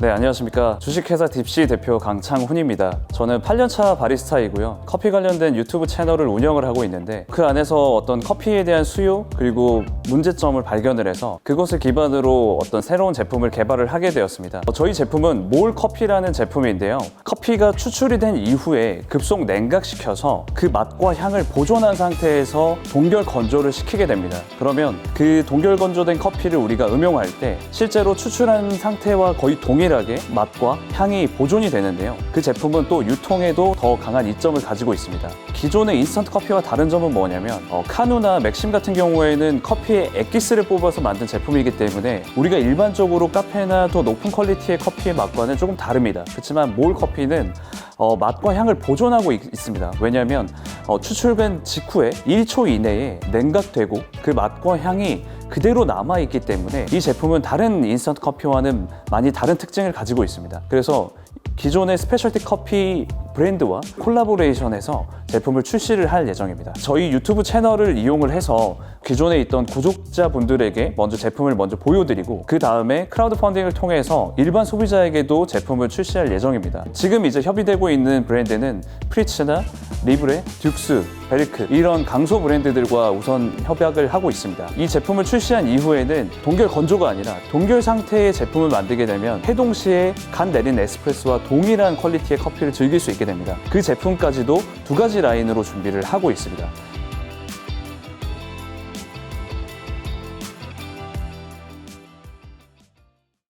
네, 안녕하십니까. 주식회사 딥시 대표 강창훈입니다. 저는 8년차 바리스타이고요. 커피 관련된 유튜브 채널을 운영을 하고 있는데 그 안에서 어떤 커피에 대한 수요 그리고 문제점을 발견을 해서 그것을 기반으로 어떤 새로운 제품을 개발을 하게 되었습니다. 어, 저희 제품은 몰 커피라는 제품인데요. 커피가 추출이 된 이후에 급속 냉각시켜서 그 맛과 향을 보존한 상태에서 동결 건조를 시키게 됩니다. 그러면 그 동결 건조된 커피를 우리가 음용할 때 실제로 추출한 상태와 거의 동일 하게 맛과 향이 보존이 되는데요. 그 제품은 또 유통에도 더 강한 이점을 가지고 있습니다. 기존의 인스턴트 커피와 다른 점은 뭐냐면 어, 카누나 맥심 같은 경우에는 커피의 액기스를 뽑아서 만든 제품이기 때문에 우리가 일반적으로 카페나 더 높은 퀄리티의 커피의 맛과는 조금 다릅니다. 그렇지만 몰 커피는 어, 맛과 향을 보존하고 있, 습니다 왜냐하면 어, 추출된 직후에 1초 이내에 냉각되고 그 맛과 향이 그대로 남아있기 때문에 이 제품은 다른 인스턴트 커피와는 많이 다른 특징을 가지고 있습니다. 그래서 기존의 스페셜티 커피 브랜드와 콜라보레이션해서 제품을 출시를 할 예정입니다. 저희 유튜브 채널을 이용을 해서 기존에 있던 구독자분들에게 먼저 제품을 먼저 보여드리고 그 다음에 크라우드 펀딩을 통해서 일반 소비자에게도 제품을 출시할 예정입니다. 지금 이제 협의되고 있는 브랜드는 프리츠나 리브레, 듀크스, 베르크 이런 강소 브랜드들과 우선 협약을 하고 있습니다. 이 제품을 출시한 이후에는 동결 건조가 아니라 동결 상태의 제품을 만들게 되면 해동 시에 간 내린 에스프레소와 동일한 퀄리티의 커피를 즐길 수 있게 됩니다. 그 제품까지도 두 가지 라인으로 준비를 하고 있습니다.